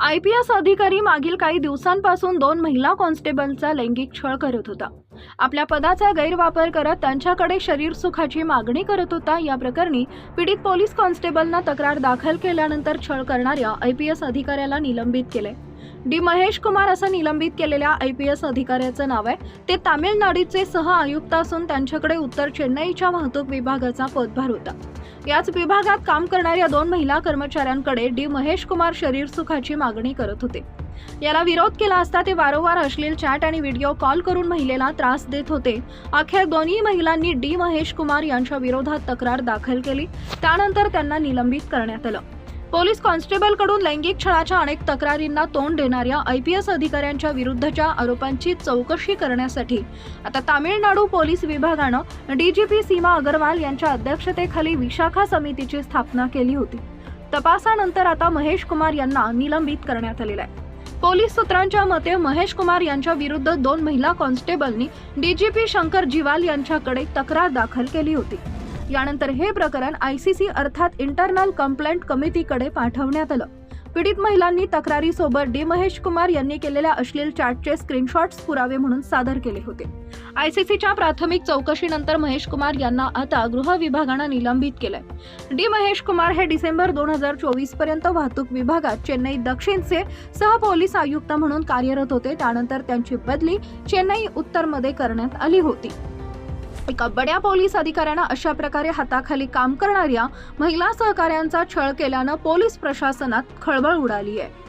I P S अधिकारी मागील काही दिवसांपासून दोन महिला कॉन्स्टेबलचा लैंगिक छळ करत होता. आपल्या पदाचा गैरवापर करत त्यांच्याकडे शरीर सुखाची मागणी करत होता. या प्रकरणी पीडित पोलीस कॉन्स्टेबलना तक्रार दाखल केल्यानंतर छळ करणाऱ्या आय पी एस अधिकाऱ्याला निलंबित केले. डी महेश कुमार असं निलंबित केलेल्या आय पी एस अधिकाऱ्याचं नाव आहे. ते तामिळनाडूचे सह आयुक्त असून त्यांच्याकडे उत्तर चेन्नईच्या वाहतूक विभागाचा पदभार होता. याच विभागात काम करणाऱ्या दोन महिला कर्मचाऱ्यांकडे डी महेश कुमार शरीर सुखाची मागणी करत होते. याला विरोध केला असता ते वारंवार अश्लील चॅट आणि व्हिडिओ कॉल करून महिलेला त्रास देत होते. अखेर दोन्ही महिलांनी डी महेश कुमार यांच्या विरोधात तक्रार दाखल केली. त्यानंतर त्यांना निलंबित करण्यात आलं. पोलीस कॉन्स्टेबलकडून लैंगिक छळाच्या अनेक तक्रारींना तोंड देणाऱ्या आय पी एस अधिकाऱ्यांच्या विरुद्धच्या आरोपांची चौकशी करण्यासाठी आता तामिळनाडू पोलीस विभागानं डीजीपी सीमा अगरवाल यांच्या अध्यक्षतेखाली विशाखा समितीची स्थापना केली होती. तपासानंतर आता महेश कुमार यांना निलंबित करण्यात आलेलं आहे. पोलीस सूत्रांच्या मते महेश कुमार यांच्या विरुद्ध दोन महिला कॉन्स्टेबलनी डीजीपी शंकर जिवाल यांच्याकडे तक्रार दाखल केली होती. यानंतर हे प्रकरण आयसीसी अर्थात इंटरनल कंप्लेंट कमिटीकडे पाठवण्यात आलं. पीडित महिलांनी तक्रारीसोबत डी महेश कुमार यांनी केलेल्या अश्लील चॅटचे स्क्रीनशॉट्स पुरावे म्हणून सादर केले होते. आयसीसीच्या प्राथमिक चौकशीनंतर महेश कुमार यांना आता गृह विभागानं निलंबित केलंय. डी महेश कुमार हे डिसेंबर दोन हजार चोवीसपर्यंत वाहतूक विभागात चेन्नई दक्षिणचे सह पोलीस आयुक्त म्हणून कार्यरत होते. त्यानंतर त्यांची बदली चेन्नई उत्तरमध्ये करण्यात आली होती. एका बड्या पोलीस अधिकाऱ्यानं अशा प्रकारे हाताखाली काम करणाऱ्या महिला सहकाऱ्यांचा छळ केल्यानं पोलीस प्रशासनात खळबळ उडाली आहे.